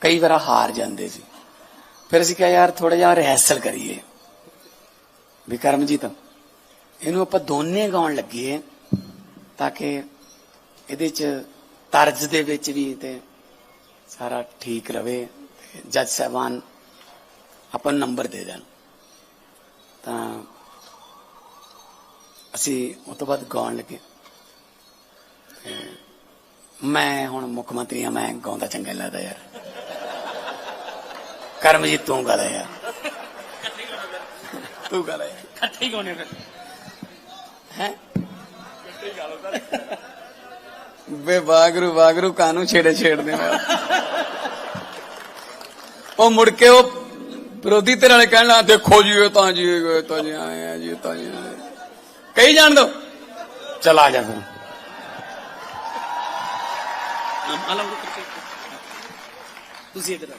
ਕਈ ਵਾਰ ਹਾਰ ਜਾਂਦੇ ਸੀ। ਫਿਰ ਅਸੀਂ ਕਿਹਾ, ਯਾਰ ਥੋੜਾ ਜਿਹਾ ਰਿਹਰਸਲ ਕਰੀਏ। ਵੀ ਕਰਮਜੀਤ, ਇਹਨੂੰ ਆਪਾਂ ਦੋਨੇ ਗਾਉਣ ਲੱਗੀਏ ਤਾਂ ਕਿ ਇਹਦੇ ਚ ਤਰਜ਼ ਦੇ ਵਿੱਚ ਵੀ ਤੇ ਸਾਰਾ ਠੀਕ ਰਵੇ ਜੱਜ ਸਾਹਿਬਾਨ ਆਪਾਂ ਨੂੰ ਨੰਬਰ ਦੇ ਦੇਣ। ਤਾਂ ਅਸੀਂ ਉਸ ਤੋਂ ਬਾਅਦ ਗਾਉਣ ਲੱਗੇ। ਮੈਂ ਹੁਣ ਮੁੱਖ ਮੰਤਰੀ ਆ ਮੈਂ ਗਾਉਂਦਾ ਚੰਗਾ ਲੱਗਦਾ ਯਾਰ। ਕਰਮਜੀਤ ਤੂੰ ਗਾ ਲੈ ਯਾਰ? ਤੂੰ ਗਾ ਲੈ ਇਕੱਠੇ ਹੀ ਗਾਉਣੇ ਫਿਰ। ਹੈ? ਵੇ ਵਾਗਰੂ ਵਾਗਰੂ ਕਾਨੂੰ ਛੇੜੇ ਛੇੜਦੇ ਮੈਂ ਉਹ ਮੁੜ ਕੇ ਉਹ ਵਿਰੋਧੀ ਧਿਰ ਵਾਲੇ ਕਹਿਣ ਲੱਗਾ ਦੇਖੋ ਜੀ ਇਹ ਤਾਂ ਜੀ ਇਹ ਤਾਂ ਜੀ ਆਏ ਆ ਜੀ ਇਹ ਤਾਂ ਜੀ ਆਏ ਆ। ਕਹੀ ਜਾਣ ਦੋ? ਚਲ ਜਾ ਫਿਰ। ਤੁਸੀਂ ਇੱਧਰ ਆਓ।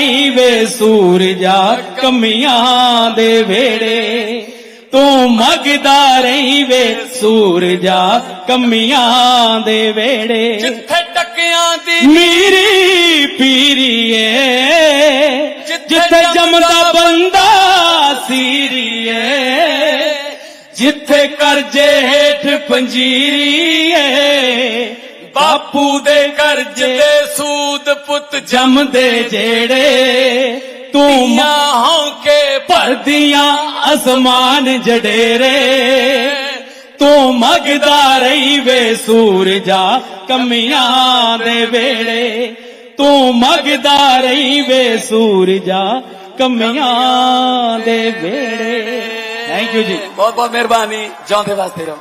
ਰਹੀ ਵੇ ਸੂਰਜਾ ਕਮੀਆਂ ਦੇ ਵੇੜੇ ਤੂੰ ਮਗਦਾ ਰਹੀ ਵੇ ਸੂਰਜਾ ਕਮੀਆਂ ਦੇ ਵੇੜੇ ਜਿੱਥੇ ਟੱਕਿਆਂ ਦੀ ਮੀਰੀ ਪੀਰੀਏ ਜਿੱਥੇ ਜੰਮਦਾ ਬੰਦਾ ਸੀਰੀਏ ਜਿੱਥੇ ਕਰਜੇ ਹੇਠ ਪੰਜੀਰੀਏ। ਬਾਪੂ ਦੇ ਕਰਜ ਦੇ ਸੂਦ ਪੁੱਤ ਜੰਮਦੇ ਜਿਹੜੇ ਤੂੰ ਮਾਂ ਹੌਕੇ ਭਰਦੀਆਂ ਅਸਮਾਨ ਜਡੇਰੇ। ਤੂੰ ਮਗਦਾ ਰਹੀ ਵੇ ਸੂਰਜਾ ਕਮੀਆਂ ਦੇ ਵੇਲੇ। ਤੂੰ ਮਗਦਾ ਰਹੀ ਵੇ ਸੂਰਜਾ ਕਮੀਆਂ ਦੇ ਵੇਲੇ। ਥੈਂਕ ਯੂ ਜੀ। ਬਹੁਤ ਬਹੁਤ ਮਿਹਰਬਾਨੀ। ਜਿਉਂਦੇ ਵਾਸਤੇ ਰਹੋ।